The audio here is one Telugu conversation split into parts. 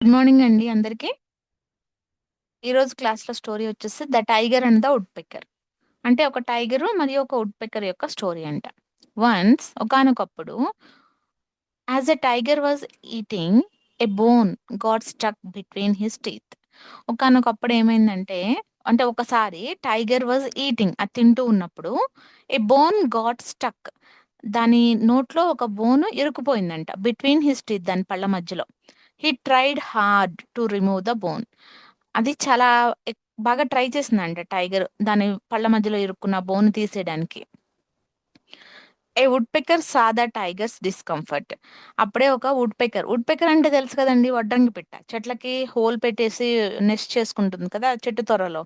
గుడ్ మార్నింగ్ అండి అందరికి. ఈరోజు క్లాస్లో స్టోరీ వచ్చేసి the tiger and the woodpecker అంటే ఒక టైగర్ మరియు ఒక వుడ్ పెక్కర్ యొక్క స్టోరీ అంట. వన్స్ ఒకానొకప్పుడు as a tiger was eating a bone got stuck between his teeth ఒకానొకప్పుడు ఏమైందంటే అంటే ఒకసారి టైగర్ వాజ్ ఈటింగ్ అది తింటూ ఉన్నప్పుడు ఏ బోన్ గాడ్ స్టక్ దాని నోట్లో ఒక బోన్ ఇరుకుపోయిందంట బిట్వీన్ హిస్ టీత్ దాని పళ్ళ మధ్యలో. He tried hard to remove the bone అది చాలా ఎక్- బాగా ట్రై చేసిందంట టైగర్ దాని పళ్ళ మధ్యలో ఇరుక్కున్న బోన్ తీసేయడానికి. ఏ వుడ్ పెక్కర్ సాదా టైగర్స్ డిస్కంఫర్ట్ అప్పుడే ఒక వుడ్ పెకర్ వుడ్ పెకర్ అంటే తెలుసు కదండి వడ్రంగి పిట్ట. చెట్లకి హోల్ పెట్టేసి నెస్ట్ చేసుకుంటుంది కదా చెట్టు త్వరలో.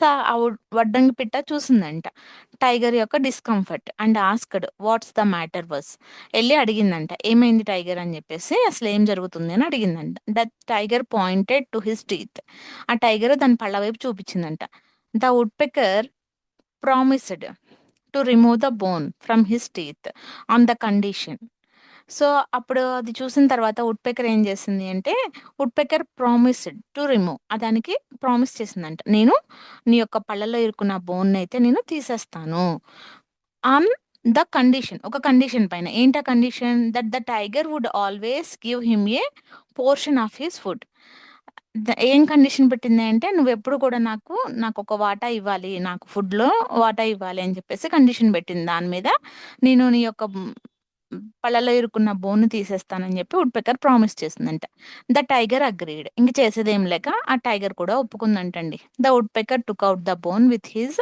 సో ఆ వుడ్- వడ్రంగి పిట్ట చూసిందంట. టైగర్ యొక్క discomfort and asked what's the matter verse వెళ్ళి అడిగిందంట ఏమైంది టైగర్ అని చెప్పేసి అసలు ఏం జరుగుతుంది అని అడిగిందంట. The tiger pointed to his teeth. ఆ టైగర్ దాని పళ్ళ వైపు చూపించిందంట. The woodpecker promised to remove the bone from his teeth on the condition so అప్పుడు అది చూసిన తర్వాత వుడ్ పెకర్ ఏం చేసింది అంటే woodpecker promised to remove దానికి ప్రామిస్ చేసిందంట. నేను నీ యొక్క పళ్ళలో ఇరుకున్న బోన్ అయితే నేను తీసేస్తాను. ఆన్ ద కండిషన్ ఒక కండిషన్ పైన. ఏంటా condition that the tiger would always give him a portion of his food ఏం కండిషన్ పెట్టింది అంటే నువ్వు ఎప్పుడు కూడా నాకు నాకు ఒక వాటా ఇవ్వాలి నాకు ఫుడ్లో వాటా ఇవ్వాలి అని చెప్పేసి కండిషన్ పెట్టింది. దాని మీద నేను నీ యొక్క పళ్ళలో ఇరుకున్న బోన్ తీసేస్తానని చెప్పి వుడ్పెక్కర్ ప్రామిస్ చేసిందంట. The tiger agreed. ఇంక చేసేదేం లేక ఆ టైగర్ కూడా ఒప్పుకుందంటండి. The woodpecker took out the bone with his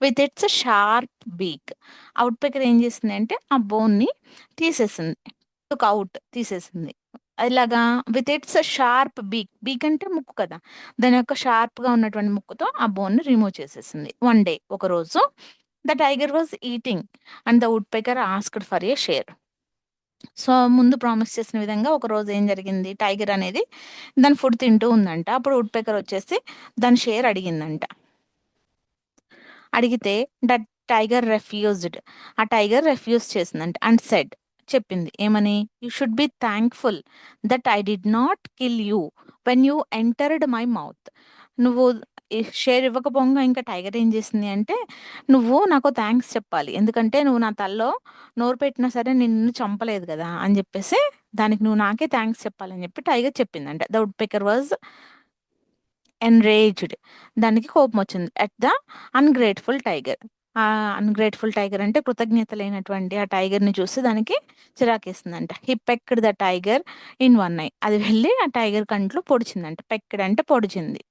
with its sharp beak. ఆ వుడ్ పెక్కర్ ఏం చేసింది అంటే ఆ బోన్ని తీసేసింది. టుక్ అవుట్ తీసేసింది. ఇలాగా with its sharp beak beak అంటే ముక్కు కదా. దాని యొక్క షార్ప్గా ఉన్నటువంటి ముక్కుతో ఆ బోన్ని రిమూవ్ చేసేసింది. వన్ డే ఒక రోజు the tiger was eating and the woodpecker asked for a share so ముందు ప్రామిస్ చేసిన విధంగా ఒక రోజు ఏం జరిగింది? టైగర్ అనేది దాని ఫుడ్ తింటూ ఉందంట. అప్పుడు వుడ్ పెకర్ వచ్చేసి దాని షేర్ అడిగిందంట. అడిగితే దట్ టైగర్ రెఫ్యూజ్డ్ ఆ టైగర్ రెఫ్యూజ్ చేసిందంట అండ్ సెడ్ చెప్పింది. ఏమని? You should be thankful that I did not kill you when you entered my mouth నువ్వు షేర్ ఇవ్వకపోగా ఇంకా టైగర్ ఏం చేసింది? అంటే నువ్వు నాకు థ్యాంక్స్ చెప్పాలి. ఎందుకంటే నువ్వు నా తల్లో నోరు పెట్టినా సరే నిన్ను చంపలేదు కదా అని చెప్పేసి దానికి నువ్వు నాకే థ్యాంక్స్ చెప్పాలని చెప్పి టైగర్ చెప్పిందంట. The woodpecker was enraged దానికి కోపం వచ్చింది. అట్ ద అన్గ్రేట్ఫుల్ టైగర్ ఆ అన్గ్రేట్ఫుల్ టైగర్ అంటే కృతజ్ఞత లేనటువంటి ఆ టైగర్ని చూసి దానికి చిరాకేసిందంట he pecked the tiger in one eye. అది వెళ్ళి ఆ టైగర్ కంట్లో పొడిచిందంట. పెక్డ్ అంటే పొడిచింది.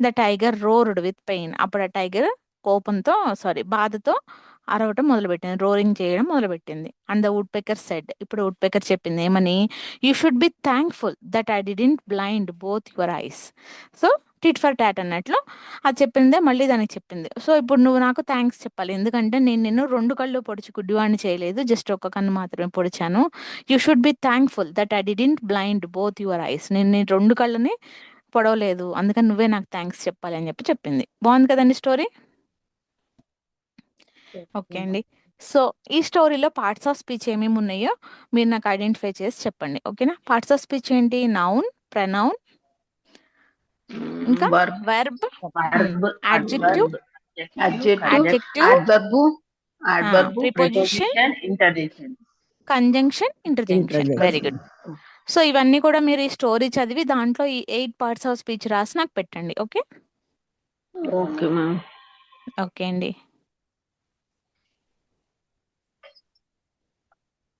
The tiger roared with pain. అప్పుడు ఆ టైగర్ కోపంతో సారీ బాధతో అరవటం మొదలుపెట్టింది. రోరింగ్ చేయడం మొదలుపెట్టింది. And the woodpecker said ఇప్పుడు వుడ్ పెకర్ చెప్పింది ఏమని? You should be thankful that I didn't blind both your eyes. So tit for tat అన్నట్లు అది చెప్పిందే మళ్ళీ దానికి చెప్పింది. సో ఇప్పుడు నువ్వు నాకు థ్యాంక్స్ చెప్పాలి. ఎందుకంటే నేను నిన్ను రెండు కళ్ళు పొడిచి గుడ్డివాడిని చేయలేదు. జస్ట్ ఒక కన్ను మాత్రమే పొడిచాను. You should be thankful that I didn't blind both your eyes నేను నీ రెండు కళ్ళని పొడవలేదు. అందుకని నువ్వే నాకు థ్యాంక్స్ చెప్పాలి అని చెప్పి చెప్పింది. బాగుంది కదండి స్టోరీ ఓకే అండి. సో ఈ స్టోరీలో పార్ట్స్ ఆఫ్ స్పీచ్ ఏమేమి ఉన్నాయో మీరు నాకు ఐడెంటిఫై చేసి చెప్పండి. ఓకేనా పార్ట్స్ ఆఫ్ స్పీచ్ ఏంటి? Noun pronoun preposition, interjection. Conjunction interjection very good so ఇవన్నీ కూడా మీరు ఈ స్టోరీ చదివి దాంట్లో ఈ ఎయిట్ పార్ట్స్ ఆఫ్ స్పీచ్ రాసి నాకు పెట్టండి ఓకే Okay, ma'am. ఓకే అండి.